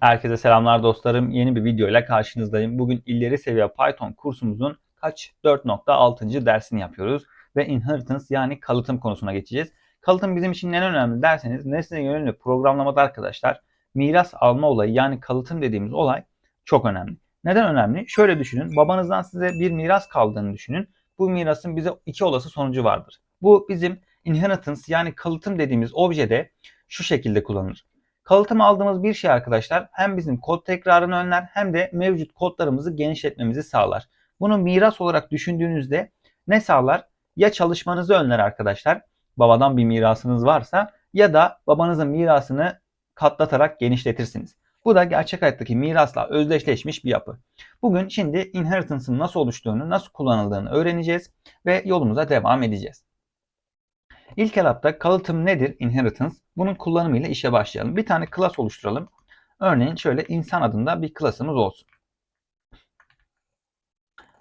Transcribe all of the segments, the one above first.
Herkese selamlar dostlarım. Yeni bir video ile karşınızdayım. Bugün ileri seviye Python kursumuzun kaç 4.6. dersini yapıyoruz ve inheritance yani kalıtım konusuna geçeceğiz. Kalıtım bizim için neden önemli derseniz nesne yönlü programlamada arkadaşlar miras alma olayı yani kalıtım dediğimiz olay çok önemli. Neden önemli? Şöyle düşünün. Babanızdan size bir miras kaldığını düşünün. Bu mirasın bize iki olası sonucu vardır. Bu bizim inheritance yani kalıtım dediğimiz objede şu şekilde kullanılır. Kalıtım aldığımız bir şey arkadaşlar hem bizim kod tekrarını önler hem de mevcut kodlarımızı genişletmemizi sağlar. Bunu miras olarak düşündüğünüzde ne sağlar? Ya çalışmanızı önler arkadaşlar. Babadan bir mirasınız varsa ya da babanızın mirasını katlatarak genişletirsiniz. Bu da gerçek hayattaki mirasla özdeşleşmiş bir yapı. Bugün şimdi inheritance'ın nasıl oluştuğunu, nasıl kullanıldığını öğreneceğiz ve yolumuza devam edeceğiz. İlk etapta kalıtım nedir? Inheritance. Bunun kullanımıyla işe başlayalım. Bir tane class oluşturalım. Örneğin şöyle insan adında bir class'ımız olsun.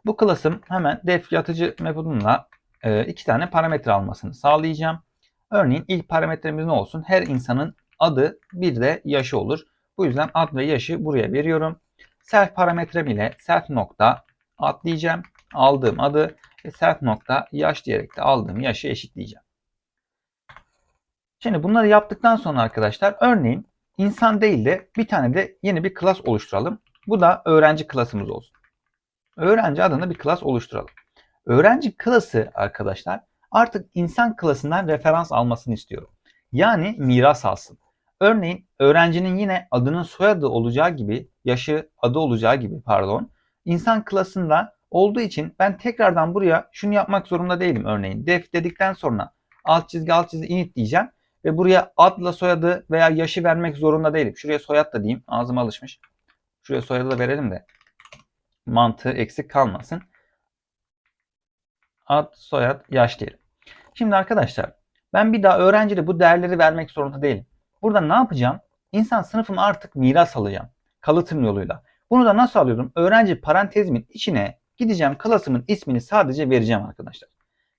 Bu class'ım hemen def yatıcı metodumla e, iki tane parametre almasını sağlayacağım. Örneğin ilk parametremiz ne olsun? Her insanın adı bir de yaşı olur. Bu yüzden ad ve yaşı buraya veriyorum. Self parametrem ile self nokta ad diyeceğim. Aldığım adı ve self nokta yaş diyerek de aldığım yaşı eşitleyeceğim. Şimdi bunları yaptıktan sonra arkadaşlar örneğin insan değil de bir tane de yeni bir class oluşturalım. Bu da öğrenci klasımız olsun. Öğrenci adında bir class oluşturalım. Öğrenci klası arkadaşlar artık insan klasından referans almasını istiyorum. Yani miras alsın. Örneğin öğrencinin yine adının soyadı olacağı gibi, yaşı adı olacağı gibi pardon, insan klasında olduğu için ben tekrardan buraya şunu yapmak zorunda değilim örneğin. Def dedikten sonra alt çizgi alt çizgi init diyeceğim. Ve buraya adla soyadı veya yaşı vermek zorunda değilim. Şuraya soyad da diyeyim. Ağzıma alışmış. Şuraya soyadı da verelim de mantığı eksik kalmasın. Ad, soyad, yaş diyelim. Şimdi arkadaşlar ben bir daha öğrencide bu değerleri vermek zorunda değilim. Burada ne yapacağım? İnsan sınıfıma artık miras alacağım. Kalıtım yoluyla. Bunu da nasıl alıyorum? Öğrenci parantezimin içine gideceğim klasımın ismini sadece vereceğim arkadaşlar.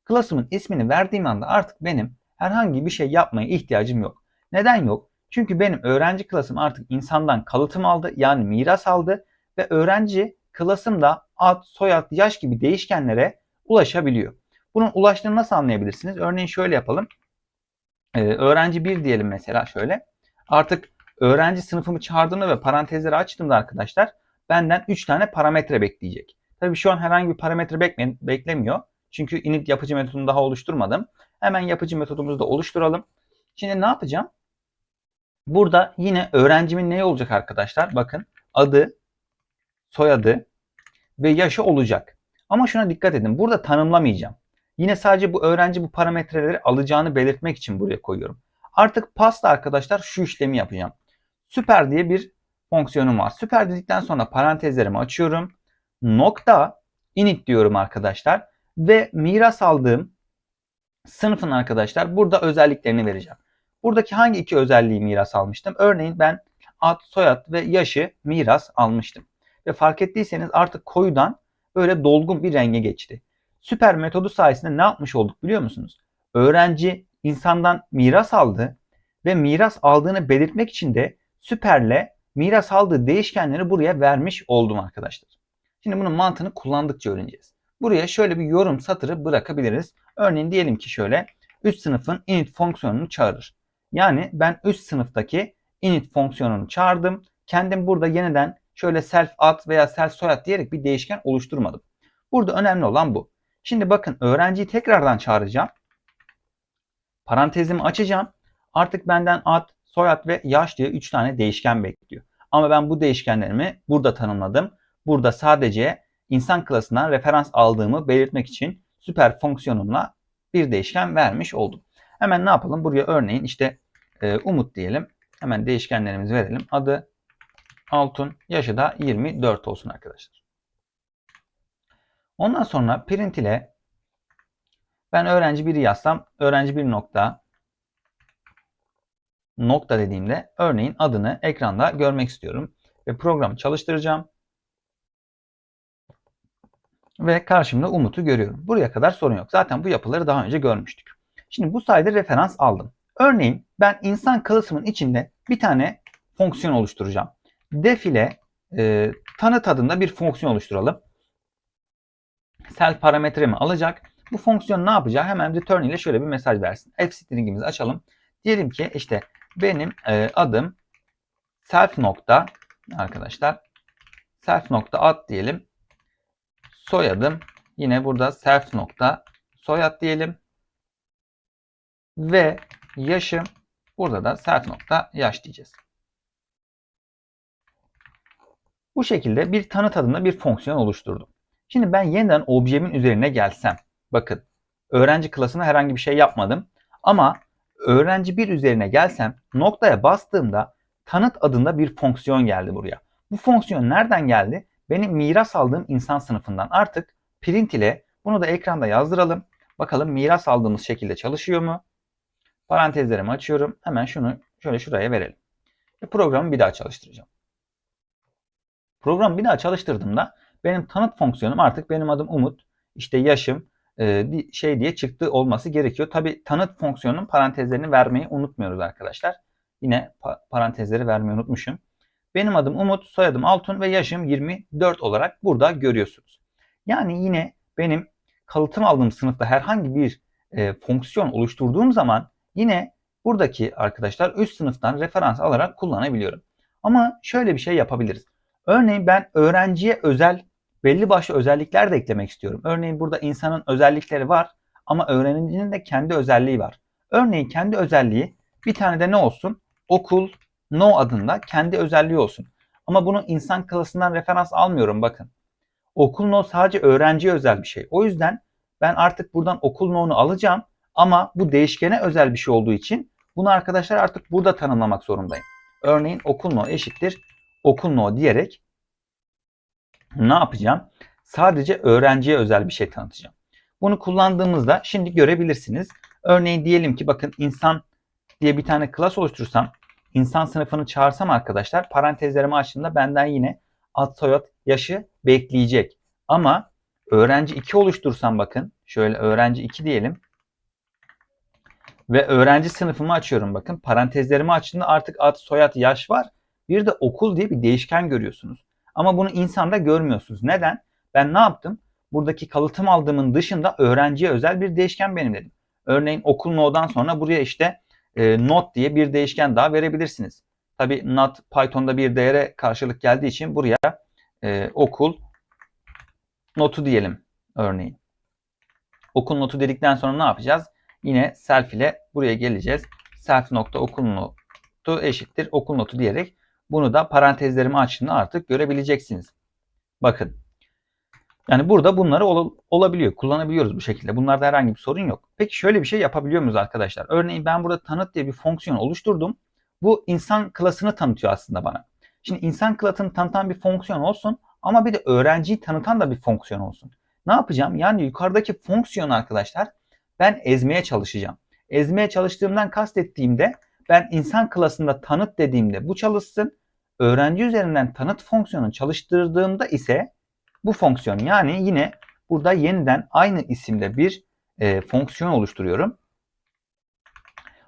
Klasımın ismini verdiğim anda artık benim herhangi bir şey yapmaya ihtiyacım yok. Neden yok? Çünkü benim öğrenci klasım artık insandan kalıtım aldı yani miras aldı ve öğrenci klasım da ad, soyad, yaş gibi değişkenlere ulaşabiliyor. Bunun ulaştığını nasıl anlayabilirsiniz? Örneğin şöyle yapalım. Ee, öğrenci 1 diyelim mesela şöyle. Artık öğrenci sınıfımı çağırdığımda ve parantezleri açtığımda arkadaşlar benden 3 tane parametre bekleyecek. Tabii şu an herhangi bir parametre beklemiyor. Çünkü init yapıcı metodunu daha oluşturmadım. Hemen yapıcı metodumuzu da oluşturalım. Şimdi ne yapacağım? Burada yine öğrencimin ne olacak arkadaşlar? Bakın adı, soyadı ve yaşı olacak. Ama şuna dikkat edin. Burada tanımlamayacağım. Yine sadece bu öğrenci bu parametreleri alacağını belirtmek için buraya koyuyorum. Artık pasta arkadaşlar şu işlemi yapacağım. Süper diye bir fonksiyonum var. Süper dedikten sonra parantezlerimi açıyorum. Nokta init diyorum arkadaşlar. Ve miras aldığım sınıfın arkadaşlar burada özelliklerini vereceğim. Buradaki hangi iki özelliği miras almıştım? Örneğin ben ad, soyad ve yaşı miras almıştım. Ve fark ettiyseniz artık koyudan böyle dolgun bir renge geçti. Süper metodu sayesinde ne yapmış olduk biliyor musunuz? Öğrenci insandan miras aldı ve miras aldığını belirtmek için de süperle miras aldığı değişkenleri buraya vermiş oldum arkadaşlar. Şimdi bunun mantığını kullandıkça öğreneceğiz. Buraya şöyle bir yorum satırı bırakabiliriz. Örneğin diyelim ki şöyle üst sınıfın init fonksiyonunu çağırır. Yani ben üst sınıftaki init fonksiyonunu çağırdım. Kendim burada yeniden şöyle self ad veya self soyad diyerek bir değişken oluşturmadım. Burada önemli olan bu. Şimdi bakın öğrenciyi tekrardan çağıracağım. Parantezimi açacağım. Artık benden ad, soyad ve yaş diye 3 tane değişken bekliyor. Ama ben bu değişkenlerimi burada tanımladım. Burada sadece insan klasından referans aldığımı belirtmek için süper fonksiyonumla bir değişken vermiş oldum. Hemen ne yapalım? Buraya örneğin işte e, Umut diyelim. Hemen değişkenlerimizi verelim. Adı Altun, yaşı da 24 olsun arkadaşlar. Ondan sonra print ile ben öğrenci 1'i yazsam öğrenci 1 nokta nokta dediğimde örneğin adını ekranda görmek istiyorum ve programı çalıştıracağım. Ve karşımda Umut'u görüyorum. Buraya kadar sorun yok. Zaten bu yapıları daha önce görmüştük. Şimdi bu sayede referans aldım. Örneğin ben insan klasımın içinde bir tane fonksiyon oluşturacağım. def ile e, tanıt adında bir fonksiyon oluşturalım. Self parametremi alacak. Bu fonksiyon ne yapacak? Hemen return ile şöyle bir mesaj versin. F stringimizi açalım. Diyelim ki işte benim e, adım self nokta arkadaşlar self nokta ad diyelim. Soyadım yine burada self nokta soyad diyelim. Ve yaşım burada da self nokta yaş diyeceğiz. Bu şekilde bir tanıt adında bir fonksiyon oluşturdum. Şimdi ben yeniden objemin üzerine gelsem. Bakın öğrenci klasına herhangi bir şey yapmadım. Ama öğrenci bir üzerine gelsem noktaya bastığımda tanıt adında bir fonksiyon geldi buraya. Bu fonksiyon nereden geldi? Benim miras aldığım insan sınıfından. Artık print ile bunu da ekranda yazdıralım. Bakalım miras aldığımız şekilde çalışıyor mu? Parantezlerimi açıyorum. Hemen şunu şöyle şuraya verelim. Ve programı bir daha çalıştıracağım. Programı bir daha çalıştırdığımda benim tanıt fonksiyonum artık benim adım Umut, işte yaşım, e, şey diye çıktı olması gerekiyor. Tabi tanıt fonksiyonunun parantezlerini vermeyi unutmuyoruz arkadaşlar. Yine parantezleri vermeyi unutmuşum. Benim adım Umut, soyadım Altun ve yaşım 24 olarak burada görüyorsunuz. Yani yine benim kalıtım aldığım sınıfta herhangi bir e, fonksiyon oluşturduğum zaman yine buradaki arkadaşlar üst sınıftan referans alarak kullanabiliyorum. Ama şöyle bir şey yapabiliriz. Örneğin ben öğrenciye özel belli başlı özellikler de eklemek istiyorum. Örneğin burada insanın özellikleri var ama öğrencinin de kendi özelliği var. Örneğin kendi özelliği bir tane de ne olsun? Okul no adında kendi özelliği olsun. Ama bunu insan klasından referans almıyorum bakın. Okul no sadece öğrenciye özel bir şey. O yüzden ben artık buradan okul no'nu alacağım ama bu değişkene özel bir şey olduğu için bunu arkadaşlar artık burada tanımlamak zorundayım. Örneğin okul no eşittir okul no diyerek ne yapacağım? Sadece öğrenciye özel bir şey tanıtacağım. Bunu kullandığımızda şimdi görebilirsiniz. Örneğin diyelim ki bakın insan diye bir tane klas oluşturursam insan sınıfını çağırsam arkadaşlar parantezlerimi açtığımda benden yine ad soyad yaşı bekleyecek. Ama öğrenci 2 oluşturursam bakın şöyle öğrenci 2 diyelim. Ve öğrenci sınıfımı açıyorum bakın. Parantezlerimi açtığımda artık ad soyad yaş var. Bir de okul diye bir değişken görüyorsunuz. Ama bunu insanda görmüyorsunuz. Neden? Ben ne yaptım? Buradaki kalıtım aldığımın dışında öğrenciye özel bir değişken belirledim. Örneğin okul no'dan sonra buraya işte e, not diye bir değişken daha verebilirsiniz. Tabi not Python'da bir değere karşılık geldiği için buraya e, okul notu diyelim örneğin. Okul notu dedikten sonra ne yapacağız? Yine self ile buraya geleceğiz. Self nokta okul notu eşittir okul notu diyerek bunu da parantezlerimi açtığında artık görebileceksiniz. Bakın. Yani burada bunları ol, olabiliyor. Kullanabiliyoruz bu şekilde. Bunlarda herhangi bir sorun yok. Peki şöyle bir şey yapabiliyor muyuz arkadaşlar? Örneğin ben burada tanıt diye bir fonksiyon oluşturdum. Bu insan klasını tanıtıyor aslında bana. Şimdi insan klasını tanıtan bir fonksiyon olsun ama bir de öğrenciyi tanıtan da bir fonksiyon olsun. Ne yapacağım? Yani yukarıdaki fonksiyon arkadaşlar ben ezmeye çalışacağım. Ezmeye çalıştığımdan kastettiğimde ben insan klasında tanıt dediğimde bu çalışsın öğrenci üzerinden tanıt fonksiyonu çalıştırdığımda ise bu fonksiyon yani yine burada yeniden aynı isimde bir e, fonksiyon oluşturuyorum.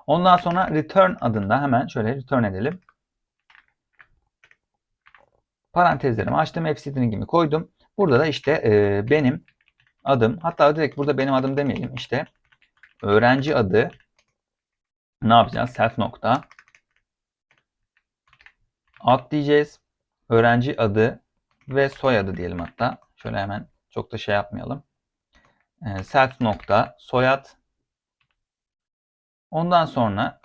Ondan sonra return adında hemen şöyle return edelim. Parantezlerimi açtım. F-string'imi koydum. Burada da işte e, benim adım hatta direkt burada benim adım demeyelim işte öğrenci adı ne yapacağız? Self nokta ad diyeceğiz. Öğrenci adı ve soyadı diyelim hatta. Şöyle hemen çok da şey yapmayalım. Ee, self nokta soyad. Ondan sonra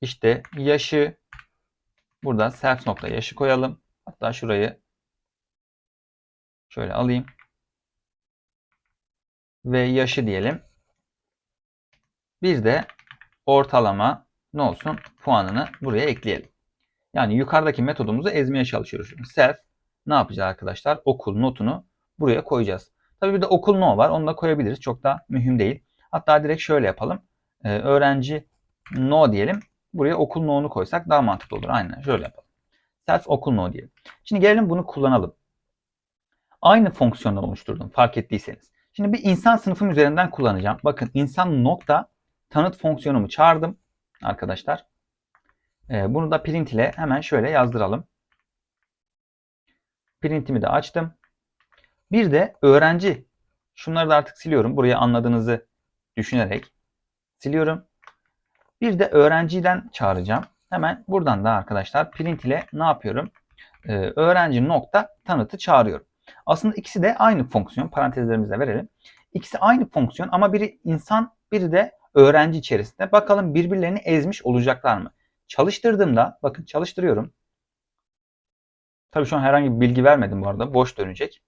işte yaşı burada self nokta yaşı koyalım. Hatta şurayı şöyle alayım. Ve yaşı diyelim. Bir de ortalama ne olsun puanını buraya ekleyelim. Yani yukarıdaki metodumuzu ezmeye çalışıyoruz. Self ne yapacağız arkadaşlar? Okul notunu buraya koyacağız. Tabii bir de okul no var. Onu da koyabiliriz. Çok da mühim değil. Hatta direkt şöyle yapalım. Ee, öğrenci no diyelim. Buraya okul no'nu koysak daha mantıklı olur. Aynen şöyle yapalım. Self okul no diyelim. Şimdi gelelim bunu kullanalım. Aynı fonksiyondan oluşturdum fark ettiyseniz. Şimdi bir insan sınıfım üzerinden kullanacağım. Bakın insan nokta tanıt fonksiyonumu çağırdım arkadaşlar. Ee, bunu da print ile hemen şöyle yazdıralım. Printimi de açtım. Bir de öğrenci. Şunları da artık siliyorum. Burayı anladığınızı düşünerek siliyorum. Bir de öğrenciden çağıracağım. Hemen buradan da arkadaşlar print ile ne yapıyorum? Ee, öğrenci nokta tanıtı çağırıyorum. Aslında ikisi de aynı fonksiyon. Parantezlerimize verelim. İkisi aynı fonksiyon ama biri insan biri de öğrenci içerisinde. Bakalım birbirlerini ezmiş olacaklar mı? Çalıştırdığımda bakın çalıştırıyorum. Tabii şu an herhangi bir bilgi vermedim bu arada. Boş dönecek.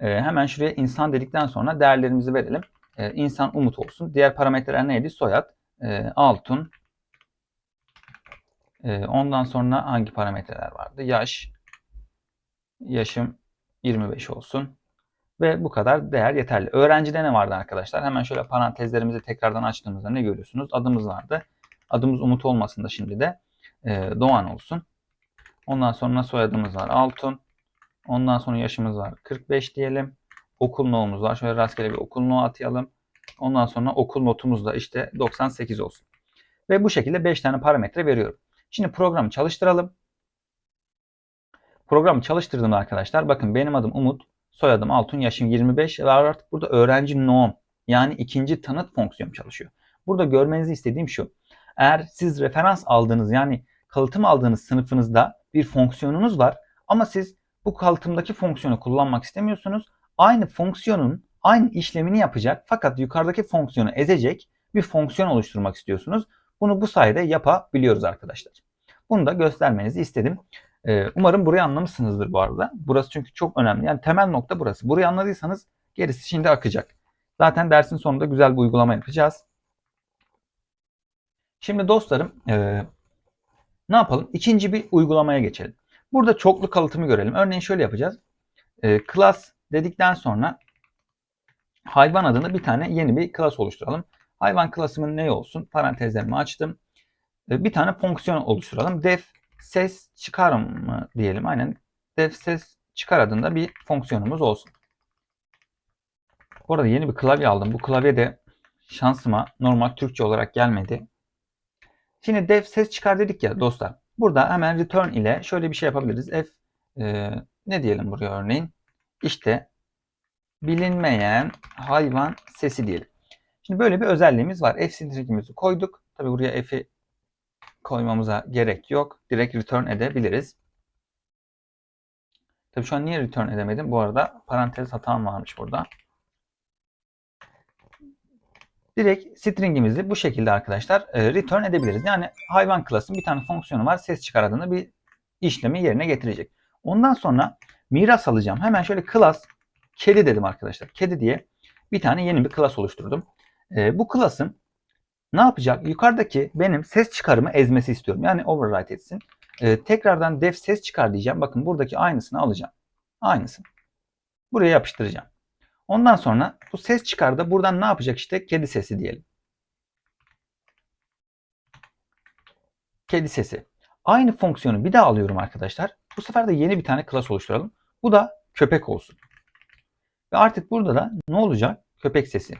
Ee, hemen şuraya insan dedikten sonra değerlerimizi verelim. Ee, insan Umut olsun. Diğer parametreler neydi? Soyad, e, Altun. E, ondan sonra hangi parametreler vardı? Yaş. Yaşım 25 olsun. Ve bu kadar değer yeterli. Öğrencide ne vardı arkadaşlar? Hemen şöyle parantezlerimizi tekrardan açtığımızda ne görüyorsunuz? Adımız vardı. Adımız Umut olmasın da şimdi de e, Doğan olsun. Ondan sonra soyadımız var Altun. Ondan sonra yaşımız var 45 diyelim. Okul notumuz var. Şöyle rastgele bir okul notu atayalım. Ondan sonra okul notumuz da işte 98 olsun. Ve bu şekilde 5 tane parametre veriyorum. Şimdi programı çalıştıralım. Programı çalıştırdığımda arkadaşlar bakın benim adım Umut, soyadım Altun, yaşım 25 ve artık burada öğrenci nom yani ikinci tanıt fonksiyonu çalışıyor. Burada görmenizi istediğim şu. Eğer siz referans aldığınız yani kalıtım aldığınız sınıfınızda bir fonksiyonunuz var ama siz bu kalıtımdaki fonksiyonu kullanmak istemiyorsunuz. Aynı fonksiyonun aynı işlemini yapacak fakat yukarıdaki fonksiyonu ezecek bir fonksiyon oluşturmak istiyorsunuz. Bunu bu sayede yapabiliyoruz arkadaşlar. Bunu da göstermenizi istedim. Ee, umarım burayı anlamışsınızdır bu arada. Burası çünkü çok önemli. Yani temel nokta burası. Burayı anladıysanız gerisi şimdi akacak. Zaten dersin sonunda güzel bir uygulama yapacağız. Şimdi dostlarım e, ne yapalım? İkinci bir uygulamaya geçelim. Burada çoklu kalıtımı görelim. Örneğin şöyle yapacağız. E, class dedikten sonra hayvan adını bir tane yeni bir class oluşturalım. Hayvan klasımın ne olsun? Parantezlerimi açtım. E, bir tane fonksiyon oluşturalım. Def ses çıkar mı diyelim. Aynen def ses çıkar adında bir fonksiyonumuz olsun. Bu arada yeni bir klavye aldım. Bu klavye de şansıma normal Türkçe olarak gelmedi. Şimdi def ses çıkar dedik ya dostlar. Burada hemen return ile şöyle bir şey yapabiliriz. F e, ne diyelim buraya örneğin? İşte bilinmeyen hayvan sesi diyelim. Şimdi böyle bir özelliğimiz var. F stringimizi koyduk. Tabi buraya F'i koymamıza gerek yok. Direkt return edebiliriz. Tabi şu an niye return edemedim? Bu arada parantez hatam varmış burada. Direkt stringimizi bu şekilde arkadaşlar e, return edebiliriz. Yani hayvan klasının bir tane fonksiyonu var. Ses çıkar adına bir işlemi yerine getirecek. Ondan sonra miras alacağım. Hemen şöyle class kedi dedim arkadaşlar. Kedi diye bir tane yeni bir class oluşturdum. E, bu class'ın ne yapacak? Yukarıdaki benim ses çıkarımı ezmesi istiyorum. Yani override etsin. E, tekrardan def ses çıkar diyeceğim. Bakın buradaki aynısını alacağım. Aynısını. Buraya yapıştıracağım. Ondan sonra bu ses çıkar da buradan ne yapacak işte kedi sesi diyelim. Kedi sesi. Aynı fonksiyonu bir daha alıyorum arkadaşlar. Bu sefer de yeni bir tane class oluşturalım. Bu da köpek olsun. Ve artık burada da ne olacak? Köpek sesi.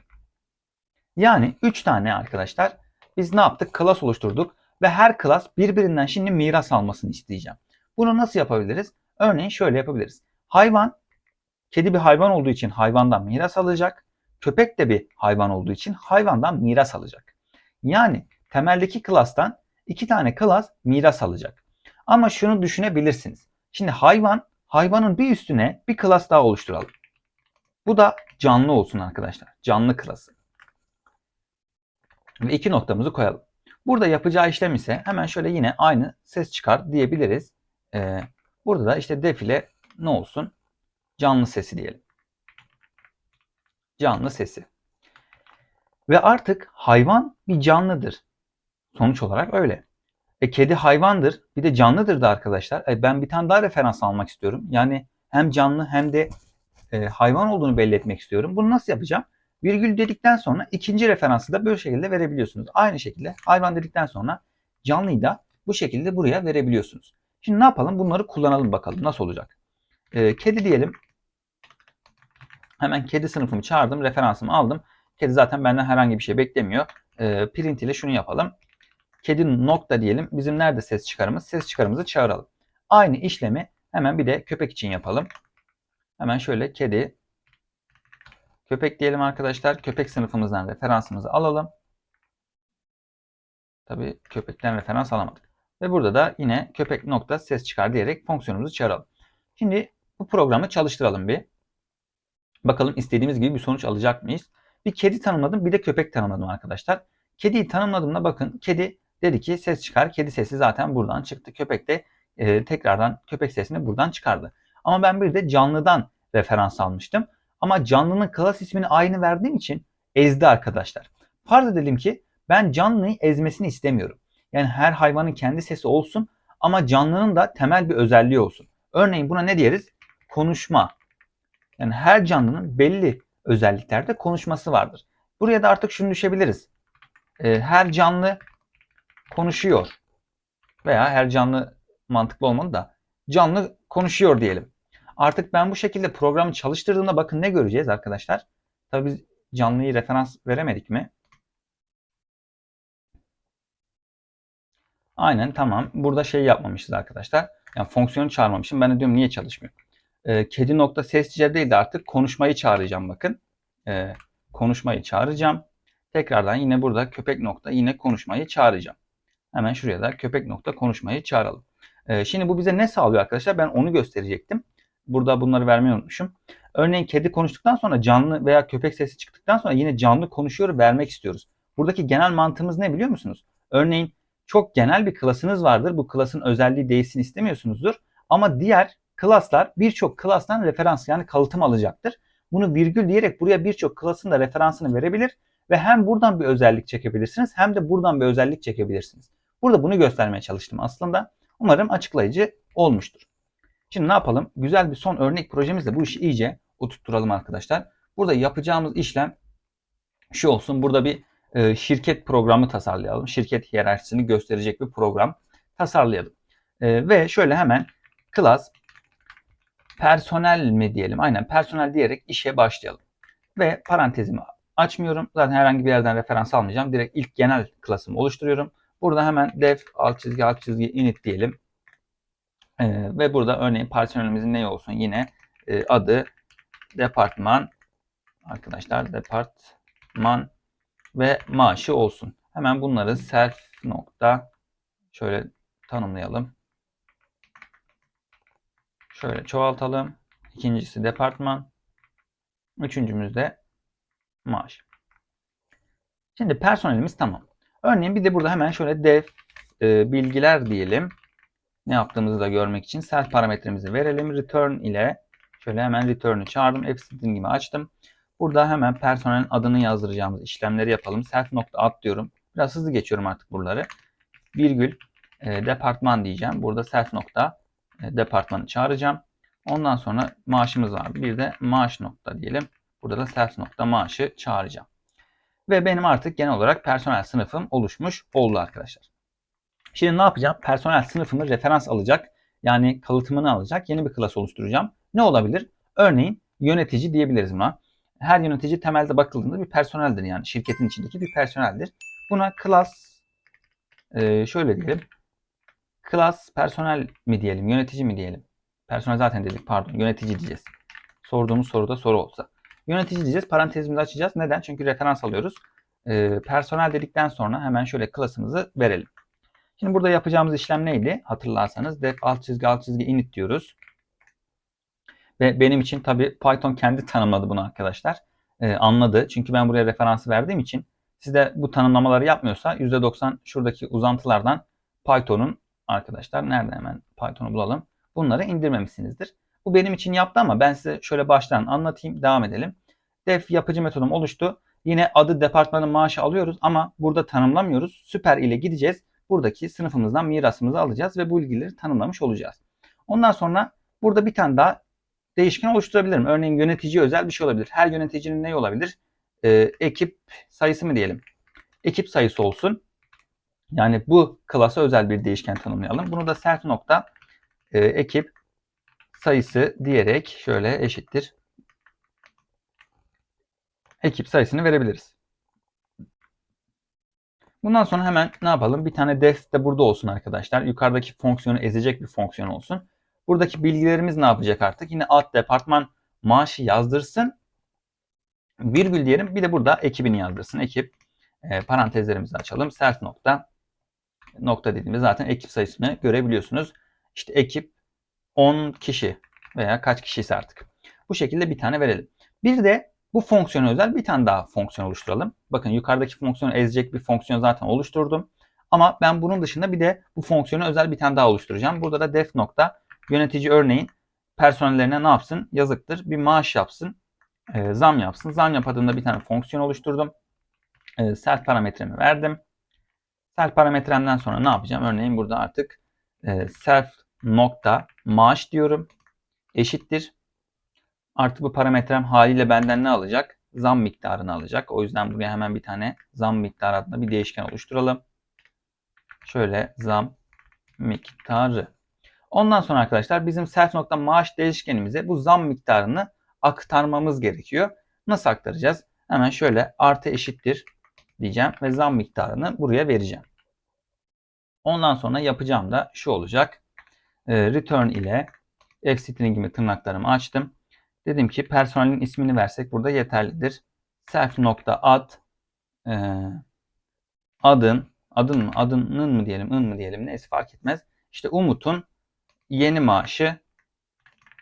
Yani 3 tane arkadaşlar biz ne yaptık? Class oluşturduk ve her class birbirinden şimdi miras almasını isteyeceğim. Bunu nasıl yapabiliriz? Örneğin şöyle yapabiliriz. Hayvan Kedi bir hayvan olduğu için hayvandan miras alacak. Köpek de bir hayvan olduğu için hayvandan miras alacak. Yani temeldeki klastan iki tane klas miras alacak. Ama şunu düşünebilirsiniz. Şimdi hayvan, hayvanın bir üstüne bir klas daha oluşturalım. Bu da canlı olsun arkadaşlar. Canlı klası. Ve iki noktamızı koyalım. Burada yapacağı işlem ise hemen şöyle yine aynı ses çıkar diyebiliriz. Ee, burada da işte defile ne olsun? Canlı sesi diyelim. Canlı sesi. Ve artık hayvan bir canlıdır. Sonuç olarak öyle. E, kedi hayvandır. Bir de canlıdır da arkadaşlar. E, ben bir tane daha referans almak istiyorum. Yani hem canlı hem de e, hayvan olduğunu belli etmek istiyorum. Bunu nasıl yapacağım? Virgül dedikten sonra ikinci referansı da böyle şekilde verebiliyorsunuz. Aynı şekilde hayvan dedikten sonra canlıyı da bu şekilde buraya verebiliyorsunuz. Şimdi ne yapalım? Bunları kullanalım bakalım. Nasıl olacak? E, kedi diyelim. Hemen kedi sınıfımı çağırdım. Referansımı aldım. Kedi zaten benden herhangi bir şey beklemiyor. E, print ile şunu yapalım. Kedi nokta diyelim. Bizim nerede ses çıkarımız? Ses çıkarımızı çağıralım. Aynı işlemi Hemen bir de köpek için yapalım. Hemen şöyle kedi, köpek diyelim arkadaşlar. Köpek sınıfımızdan referansımızı alalım. Tabii köpekten referans alamadık. Ve burada da yine köpek nokta ses çıkar diyerek fonksiyonumuzu çağıralım. Şimdi bu programı çalıştıralım bir. Bakalım istediğimiz gibi bir sonuç alacak mıyız? Bir kedi tanımladım bir de köpek tanımladım arkadaşlar. Kediyi tanımladığımda bakın kedi dedi ki ses çıkar. Kedi sesi zaten buradan çıktı. Köpek de e, tekrardan köpek sesini buradan çıkardı. Ama ben bir de canlıdan referans almıştım. Ama canlının klas ismini aynı verdiğim için ezdi arkadaşlar. Farz edelim ki ben canlıyı ezmesini istemiyorum. Yani her hayvanın kendi sesi olsun ama canlının da temel bir özelliği olsun. Örneğin buna ne diyeriz? Konuşma. Yani her canlının belli özelliklerde konuşması vardır. Buraya da artık şunu düşebiliriz. Ee, her canlı konuşuyor. Veya her canlı mantıklı olmalı da canlı konuşuyor diyelim. Artık ben bu şekilde programı çalıştırdığımda bakın ne göreceğiz arkadaşlar. Tabii biz canlıyı referans veremedik mi? Aynen tamam. Burada şey yapmamışız arkadaşlar. Yani fonksiyonu çağırmamışım. Ben de diyorum niye çalışmıyor? Ee, kedi nokta sesçice değil de artık konuşmayı çağıracağım bakın. Ee, konuşmayı çağıracağım. Tekrardan yine burada köpek nokta yine konuşmayı çağıracağım. Hemen şuraya da köpek nokta konuşmayı çağıralım. Ee, şimdi bu bize ne sağlıyor arkadaşlar? Ben onu gösterecektim. Burada bunları vermeyi unutmuşum. Örneğin kedi konuştuktan sonra canlı veya köpek sesi çıktıktan sonra yine canlı konuşuyor vermek istiyoruz. Buradaki genel mantığımız ne biliyor musunuz? Örneğin çok genel bir klasınız vardır. Bu klasın özelliği değişsin istemiyorsunuzdur. Ama diğer klaslar birçok klastan referans yani kalıtım alacaktır. Bunu virgül diyerek buraya birçok klasın da referansını verebilir ve hem buradan bir özellik çekebilirsiniz hem de buradan bir özellik çekebilirsiniz. Burada bunu göstermeye çalıştım aslında. Umarım açıklayıcı olmuştur. Şimdi ne yapalım? Güzel bir son örnek projemizle bu işi iyice oturtturalım arkadaşlar. Burada yapacağımız işlem şu olsun. Burada bir e, şirket programı tasarlayalım. Şirket hiyerarşisini gösterecek bir program tasarlayalım. E, ve şöyle hemen class personel mi diyelim? Aynen personel diyerek işe başlayalım. Ve parantezimi açmıyorum. Zaten herhangi bir yerden referans almayacağım. Direkt ilk genel klasımı oluşturuyorum. Burada hemen def alt çizgi alt çizgi init diyelim. Ee, ve burada örneğin personelimizin ne olsun? Yine e, adı departman arkadaşlar departman ve maaşı olsun. Hemen bunları self nokta şöyle tanımlayalım. Şöyle çoğaltalım. İkincisi departman. Üçüncümüz de maaş. Şimdi personelimiz tamam. Örneğin bir de burada hemen şöyle def e, bilgiler diyelim. Ne yaptığımızı da görmek için self parametremizi verelim. Return ile şöyle hemen return'ü çağırdım. F-string'imi açtım. Burada hemen personelin adını yazdıracağımız işlemleri yapalım. Self nokta ad diyorum. Biraz hızlı geçiyorum artık buraları. Virgül e, departman diyeceğim. Burada self nokta departmanı çağıracağım. Ondan sonra maaşımız var. Bir de maaş nokta diyelim. Burada da self nokta maaşı çağıracağım. Ve benim artık genel olarak personel sınıfım oluşmuş oldu arkadaşlar. Şimdi ne yapacağım? Personel sınıfını referans alacak. Yani kalıtımını alacak. Yeni bir klas oluşturacağım. Ne olabilir? Örneğin yönetici diyebiliriz buna. Her yönetici temelde bakıldığında bir personeldir yani. Şirketin içindeki bir personeldir. Buna klas e, şöyle diyelim. Klas personel mi diyelim, yönetici mi diyelim? Personel zaten dedik pardon, yönetici diyeceğiz. Sorduğumuz soruda soru olsa. Yönetici diyeceğiz, parantezimizi açacağız. Neden? Çünkü referans alıyoruz. E, personel dedikten sonra hemen şöyle klasımızı verelim. Şimdi burada yapacağımız işlem neydi? Hatırlarsanız def alt çizgi alt çizgi init diyoruz. Ve benim için tabi Python kendi tanımladı bunu arkadaşlar. Ee, anladı. Çünkü ben buraya referansı verdiğim için sizde bu tanımlamaları yapmıyorsa %90 şuradaki uzantılardan Python'un arkadaşlar nerede hemen Python'u bulalım. Bunları indirmemişsinizdir. Bu benim için yaptı ama ben size şöyle baştan anlatayım. Devam edelim. Def yapıcı metodum oluştu. Yine adı departmanın maaşı alıyoruz ama burada tanımlamıyoruz. Süper ile gideceğiz. Buradaki sınıfımızdan mirasımızı alacağız ve bu ilgileri tanımlamış olacağız. Ondan sonra burada bir tane daha değişken oluşturabilirim. Örneğin yönetici özel bir şey olabilir. Her yöneticinin ne olabilir? Ee, ekip sayısı mı diyelim? Ekip sayısı olsun. Yani bu klasa özel bir değişken tanımlayalım. Bunu da self nokta e, ekip sayısı diyerek şöyle eşittir. Ekip sayısını verebiliriz. Bundan sonra hemen ne yapalım? Bir tane def de burada olsun arkadaşlar. Yukarıdaki fonksiyonu ezecek bir fonksiyon olsun. Buradaki bilgilerimiz ne yapacak artık? Yine ad departman maaşı yazdırsın. Virgül diyelim. Bir de burada ekibini yazdırsın. Ekip e, parantezlerimizi açalım. Self nokta nokta dediğimde zaten ekip sayısını görebiliyorsunuz. İşte ekip 10 kişi veya kaç kişiyse artık. Bu şekilde bir tane verelim. Bir de bu fonksiyona özel bir tane daha fonksiyon oluşturalım. Bakın yukarıdaki fonksiyonu ezecek bir fonksiyon zaten oluşturdum. Ama ben bunun dışında bir de bu fonksiyona özel bir tane daha oluşturacağım. Burada da def nokta yönetici örneğin personellerine ne yapsın? Yazıktır. Bir maaş yapsın. E, zam yapsın. Zam yap bir tane fonksiyon oluşturdum. E, self parametremi verdim. Self parametremden sonra ne yapacağım? Örneğin burada artık e, self nokta maaş diyorum. Eşittir. Artık bu parametrem haliyle benden ne alacak? Zam miktarını alacak. O yüzden buraya hemen bir tane zam miktarı adında bir değişken oluşturalım. Şöyle zam miktarı. Ondan sonra arkadaşlar bizim self nokta maaş değişkenimize bu zam miktarını aktarmamız gerekiyor. Nasıl aktaracağız? Hemen şöyle artı eşittir diyeceğim ve zam miktarını buraya vereceğim. Ondan sonra yapacağım da şu olacak. Ee, return ile string'imi tırnaklarımı açtım. Dedim ki personelin ismini versek burada yeterlidir. Self nokta ad e, adın adın mı adının mı diyelim ın mı diyelim neyse fark etmez. İşte Umut'un yeni maaşı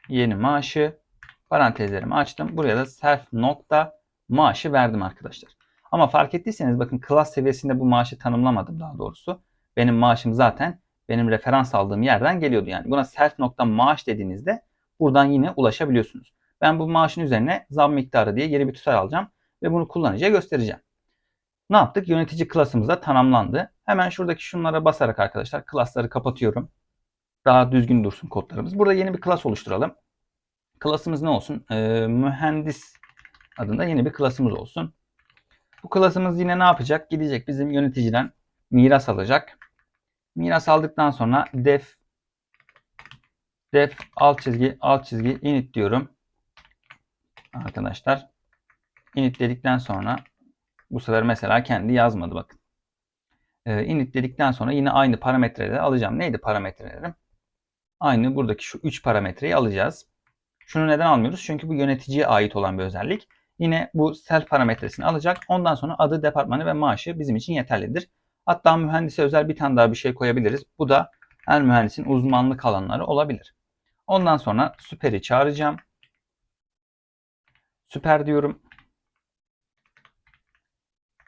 yeni maaşı parantezlerimi açtım. Buraya da self nokta maaşı verdim arkadaşlar. Ama fark ettiyseniz bakın class seviyesinde bu maaşı tanımlamadım daha doğrusu. Benim maaşım zaten benim referans aldığım yerden geliyordu. Yani buna self nokta maaş dediğinizde buradan yine ulaşabiliyorsunuz. Ben bu maaşın üzerine zam miktarı diye yeni bir tutar alacağım ve bunu kullanıcıya göstereceğim. Ne yaptık? Yönetici klasımız da tanımlandı. Hemen şuradaki şunlara basarak arkadaşlar klasları kapatıyorum. Daha düzgün dursun kodlarımız. Burada yeni bir klas oluşturalım. Klasımız ne olsun? Ee, mühendis adında yeni bir klasımız olsun. Bu klasımız yine ne yapacak? Gidecek bizim yöneticiden miras alacak. Miras aldıktan sonra def def alt çizgi alt çizgi init diyorum. Arkadaşlar init dedikten sonra bu sefer mesela kendi yazmadı bakın. Ee, init dedikten sonra yine aynı parametreleri alacağım. Neydi parametrelerim? Aynı buradaki şu 3 parametreyi alacağız. Şunu neden almıyoruz? Çünkü bu yöneticiye ait olan bir özellik. Yine bu self parametresini alacak. Ondan sonra adı, departmanı ve maaşı bizim için yeterlidir. Hatta mühendise özel bir tane daha bir şey koyabiliriz. Bu da her mühendisin uzmanlık alanları olabilir. Ondan sonra süperi çağıracağım. Süper diyorum.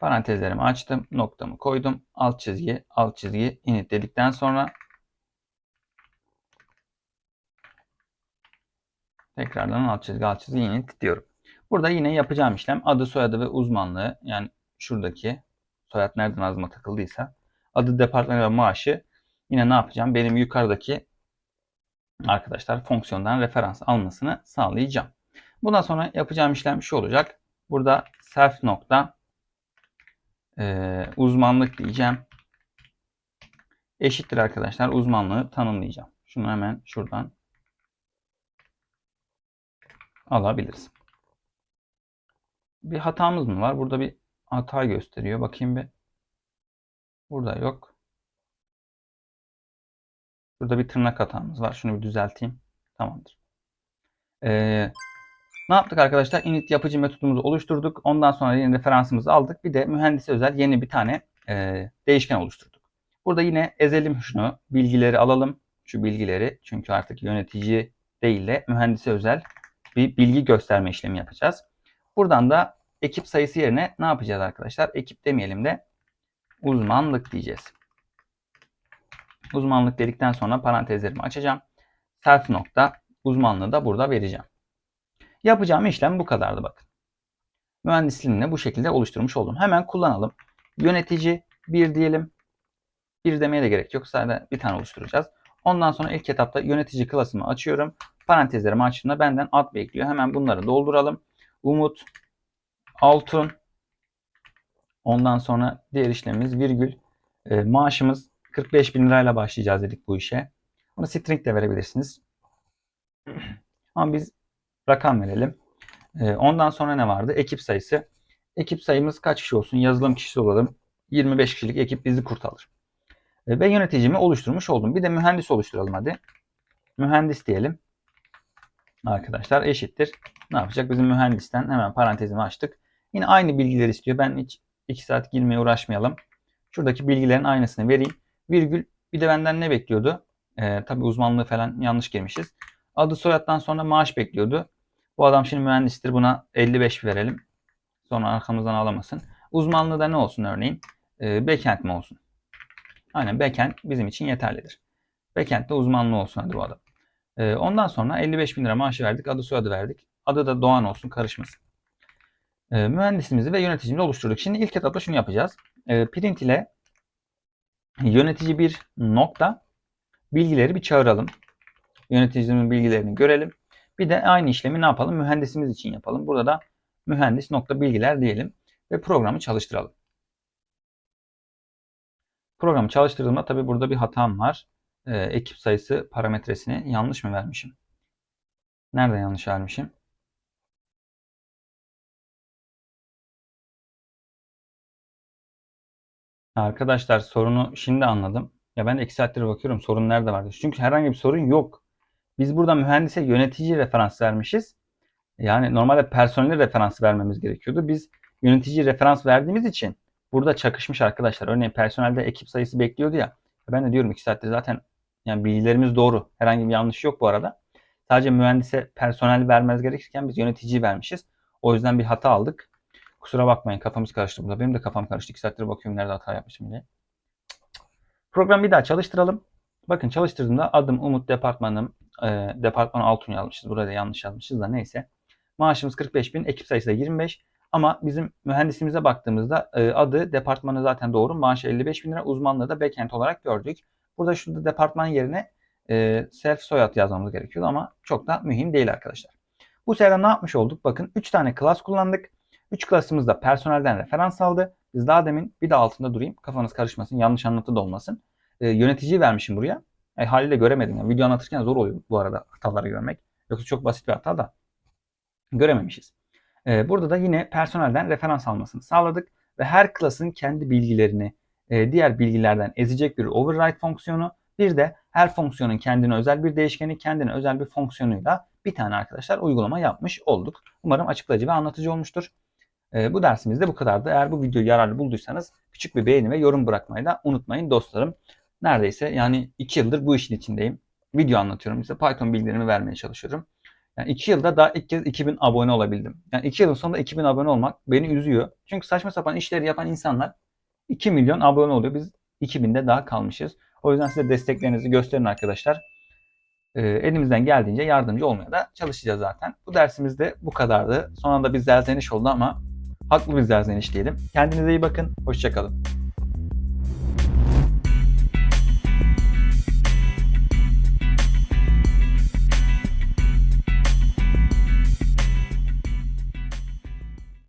Parantezlerimi açtım. Noktamı koydum. Alt çizgi, alt çizgi init dedikten sonra tekrardan alt çizgi, alt çizgi init diyorum. Burada yine yapacağım işlem adı, soyadı ve uzmanlığı yani şuradaki soyad nereden azıma takıldıysa adı, departman ve maaşı yine ne yapacağım? Benim yukarıdaki arkadaşlar fonksiyondan referans almasını sağlayacağım. Bundan sonra yapacağım işlem şu olacak. Burada self nokta e, uzmanlık diyeceğim. Eşittir arkadaşlar uzmanlığı tanımlayacağım. Şunu hemen şuradan alabiliriz. Bir hatamız mı var? Burada bir hata gösteriyor. Bakayım bir. Burada yok. Burada bir tırnak hatamız var. Şunu bir düzelteyim. Tamamdır. Ee, ne yaptık arkadaşlar? Init yapıcı metodumuzu oluşturduk. Ondan sonra yeni referansımızı aldık. Bir de mühendise özel yeni bir tane e, değişken oluşturduk. Burada yine ezelim şunu. Bilgileri alalım. Şu bilgileri. Çünkü artık yönetici değil de mühendise özel bir bilgi gösterme işlemi yapacağız. Buradan da ekip sayısı yerine ne yapacağız arkadaşlar? Ekip demeyelim de uzmanlık diyeceğiz. Uzmanlık dedikten sonra parantezlerimi açacağım. Self nokta uzmanlığı da burada vereceğim. Yapacağım işlem bu kadardı bakın. Mühendisliğini bu şekilde oluşturmuş oldum. Hemen kullanalım. Yönetici 1 diyelim. 1 demeye de gerek yok. Sadece bir tane oluşturacağız. Ondan sonra ilk etapta yönetici klasımı açıyorum. Parantezlerimi açtığımda benden ad bekliyor. Hemen bunları dolduralım. Umut, Altun, ondan sonra diğer işlemimiz virgül. E, maaşımız 45 bin lirayla başlayacağız dedik bu işe. Bunu string de verebilirsiniz. Ama biz rakam verelim. E, ondan sonra ne vardı? Ekip sayısı. Ekip sayımız kaç kişi olsun? Yazılım kişisi olalım. 25 kişilik ekip bizi kurtarır. E, ve yöneticimi oluşturmuş oldum. Bir de mühendis oluşturalım hadi. mühendis diyelim. Arkadaşlar eşittir. Ne yapacak? Bizim mühendisten hemen parantezimi açtık. Yine aynı bilgileri istiyor. Ben hiç 2 saat girmeye uğraşmayalım. Şuradaki bilgilerin aynısını vereyim. Virgül bir de benden ne bekliyordu? Ee, tabii uzmanlığı falan yanlış girmişiz. Adı soyattan sonra maaş bekliyordu. Bu adam şimdi mühendistir. Buna 55 verelim. Sonra arkamızdan ağlamasın. Uzmanlığı da ne olsun örneğin? Ee, backend mi olsun? Aynen backend bizim için yeterlidir. Backend'de uzmanlığı olsun hadi bu adam. Ee, ondan sonra 55 bin lira maaşı verdik. Adı soyadı verdik. Adı da Doğan olsun karışmasın. Ee, mühendisimizi ve yöneticimizi oluşturduk. Şimdi ilk etapta şunu yapacağız. Ee, print ile yönetici bir nokta bilgileri bir çağıralım. Yöneticinin bilgilerini görelim. Bir de aynı işlemi ne yapalım? Mühendisimiz için yapalım. Burada da mühendis nokta bilgiler diyelim ve programı çalıştıralım. Programı çalıştırdığımda tabi burada bir hatam var. Ee, ekip sayısı parametresini yanlış mı vermişim? Nerede yanlış vermişim? Arkadaşlar sorunu şimdi anladım. Ya ben de bakıyorum sorun nerede vardı. Çünkü herhangi bir sorun yok. Biz burada mühendise yönetici referans vermişiz. Yani normalde personel referans vermemiz gerekiyordu. Biz yönetici referans verdiğimiz için burada çakışmış arkadaşlar. Örneğin personelde ekip sayısı bekliyordu ya. Ben de diyorum iki zaten yani bilgilerimiz doğru. Herhangi bir yanlış yok bu arada. Sadece mühendise personel vermez gerekirken biz yöneticiyi vermişiz. O yüzden bir hata aldık. Kusura bakmayın kafamız karıştı burada. Benim de kafam karıştı. İki saattir bakıyorum nerede hata yapmışım diye. Programı bir daha çalıştıralım. Bakın çalıştırdığımda adım Umut departmanım e, departman Altun yazmışız. Burada yanlış yazmışız da neyse. Maaşımız 45 bin, ekip sayısı da 25. Ama bizim mühendisimize baktığımızda e, adı departmanı zaten doğru. Maaşı 55 bin lira. Uzmanlığı da backend olarak gördük. Burada şurada departman yerine e, self soyad yazmamız gerekiyordu ama çok da mühim değil arkadaşlar. Bu sefer ne yapmış olduk? Bakın 3 tane class kullandık. 3 klasımız da personelden referans aldı. Biz daha demin bir de altında durayım. Kafanız karışmasın. Yanlış anlatı da olmasın. E, yöneticiyi vermişim buraya. E, haliyle göremedim. Yani video anlatırken zor oluyor bu arada hataları görmek. Yoksa çok basit bir hata da görememişiz. E, burada da yine personelden referans almasını sağladık. Ve her klasın kendi bilgilerini e, diğer bilgilerden ezecek bir override fonksiyonu. Bir de her fonksiyonun kendine özel bir değişkeni, kendine özel bir fonksiyonuyla bir tane arkadaşlar uygulama yapmış olduk. Umarım açıklayıcı ve anlatıcı olmuştur. E, bu dersimiz de bu kadardı. Eğer bu videoyu yararlı bulduysanız küçük bir beğeni ve yorum bırakmayı da unutmayın dostlarım. Neredeyse yani 2 yıldır bu işin içindeyim. Video anlatıyorum. İşte Python bilgilerimi vermeye çalışıyorum. Yani 2 yılda daha ilk kez 2000 abone olabildim. Yani 2 yılın sonunda 2000 abone olmak beni üzüyor. Çünkü saçma sapan işleri yapan insanlar 2 milyon abone oluyor. Biz 2000'de daha kalmışız. O yüzden size desteklerinizi gösterin arkadaşlar. Ee, elimizden geldiğince yardımcı olmaya da çalışacağız zaten. Bu dersimiz de bu kadardı. Son anda bir zelzeniş oldu ama haklı bir zelzeniş diyelim. Kendinize iyi bakın. Hoşçakalın.